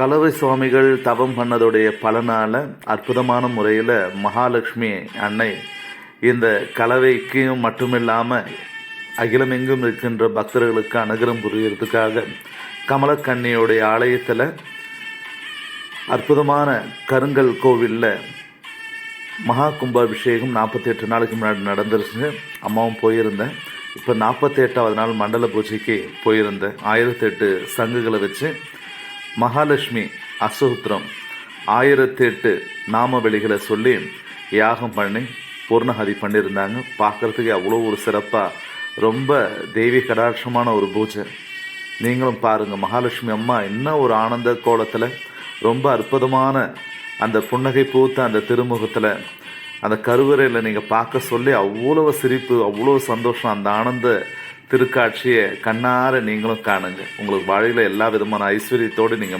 கலவை சுவாமிகள் தவம் பண்ணதுடைய பலனால் அற்புதமான முறையில் மகாலட்சுமி அன்னை இந்த கலவைக்கும் மட்டுமில்லாமல் அகிலமெங்கும் இருக்கின்ற பக்தர்களுக்கு அனுகிரம் புரியறதுக்காக கமலக்கண்ணியுடைய ஆலயத்தில் அற்புதமான கருங்கல் கோவிலில் மகா கும்பாபிஷேகம் நாற்பத்தி எட்டு நாளைக்கு முன்னாடி நடந்துருச்சு அம்மாவும் போயிருந்தேன். இப்போ நாற்பத்தி எட்டாவது நாள் மண்டல பூஜைக்கு போயிருந்தேன். ஆயிரத்தி எட்டு சங்குகளை வச்சு மகாலட்சுமி அசுத்திரம் ஆயிரத்தி எட்டு நாமவெளிகளை சொல்லி யாகம் பண்ணி பூர்ணஹதி பண்ணியிருந்தாங்க. பார்க்குறதுக்கு அவ்வளோ ஒரு சிறப்பாக ரொம்ப தெய்வீக கடாட்சமான ஒரு பூஜை. நீங்களும் பாருங்கள் மகாலட்சுமி அம்மா இன்னும் ஒரு ஆனந்த கோலத்தில் ரொம்ப அற்புதமான அந்த புன்னகை பூத்த அந்த திருமுகத்தில் அந்த கருவறையில் நீங்கள் பார்க்க சொல்லி அவ்வளோ சிரிப்பு அவ்வளோ சந்தோஷம் அந்த ஆனந்த திருக்காட்சியை கண்ணார நீங்களும் காணுங்க. உங்களுக்கு வாழ்க்கையில் எல்லா விதமான ஐஸ்வர்யத்தோடு நீங்கள்